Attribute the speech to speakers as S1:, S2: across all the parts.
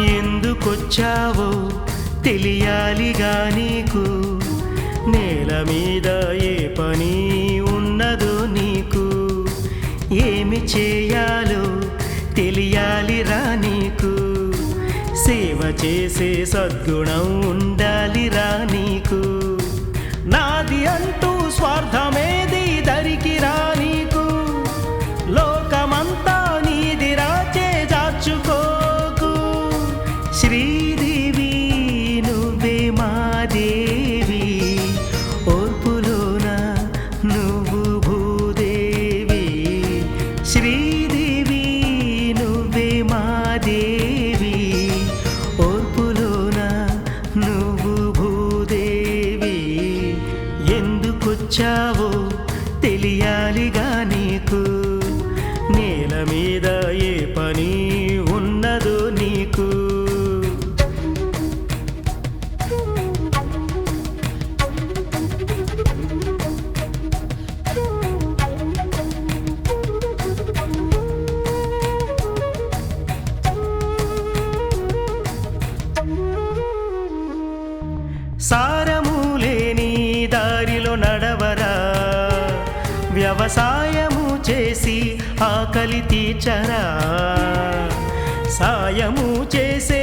S1: ఎందుకొచ్చావో తెలియాలిగా నీకు. నేల మీద ఏ పని ఉన్నదో నీకు. ఏమి చేయాలో తెలియాలిరా నీకు. సేవ చేసే సద్గుణం ఉండాలిరా నీకు. నాది అంటూ స్వార్థం శ్రీదేవి నువ్వే మా దేవి. ఓర్పులోన నువ్వు భూదేవి. శ్రీదేవి నువ్వే మా దేవి. ఓర్పులోన నువ్వు భూదేవి. ఎందుకొచ్చావో తెలియాలిగా. సారము లేని దారిలో నడవరా? వ్యవసాయము చేసి ఆకలి తీర్చరా? సాయము చేసే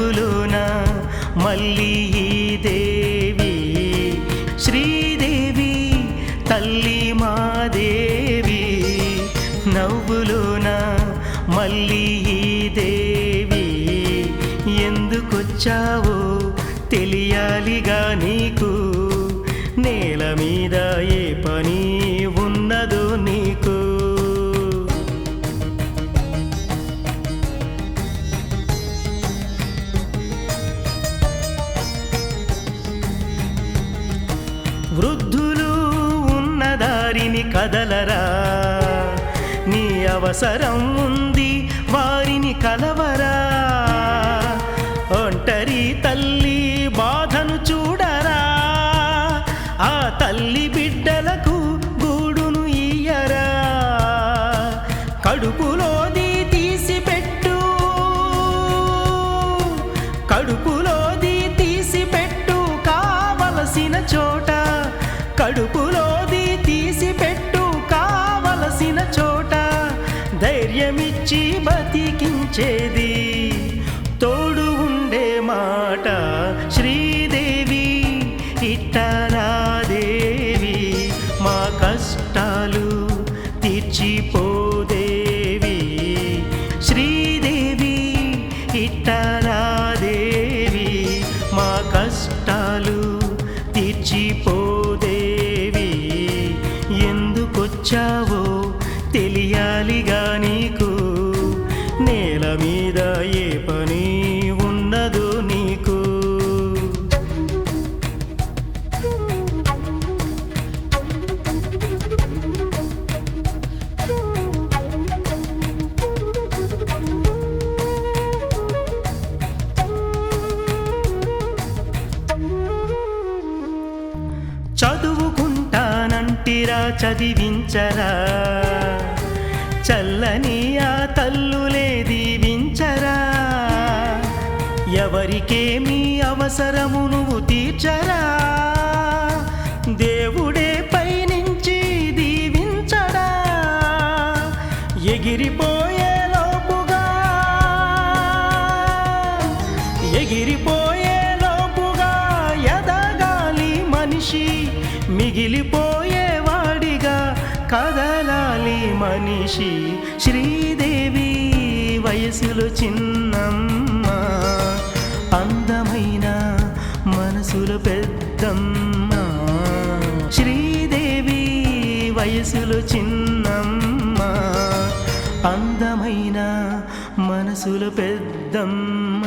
S1: నవ్వులోన మళ్ళీ ఈ దేవి శ్రీదేవి తల్లి మాదేవి నవ్వులోన మళ్ళీ ఈ దేవి ఎందుకొచ్చావో తెలియాలిగా నీకు. నేల మీద ఏ పని వృద్ధులు ఉన్న దారిని కదలరా. నీ అవసరం ఉంది వారిని కలవరా. ఒంటరి తల్లి బాధను చూడరా. ఆ తల్లి బిడ్డలకు గూడును ఇయ్యరా కడుపులోది తీసి పెట్టు ధైర్యమిచ్చి బతికించేది. తోడు ఉండే మాట శ్రీదేవి ఇట్టరాదేవి మా కష్టాలు తీర్చిపోదేవి. శ్రీదేవి ఇట్టరాదేవి మా కష్టాలు చదివించరా? చల్లని ఆ తల్లులే దీవించరా? ఎవరికేమీ అవసరము నువ్వు తీర్చరా? దేవుడే పైనుంచి దీవించడా ఎగిరిపోయే లోపుగా? ఎగిరిపోయే లోపుగా? ఎదగాలి మనిషి మిగిలిపోయేవాడిగా మనిషి శ్రీదేవి వయసులో చిన్నమ్మ. అందమైన మనసులో పెద్దమ్మ. శ్రీదేవి వయసులో చిన్నమ్మ. అందమైన మనసులు పెద్దమ్మ.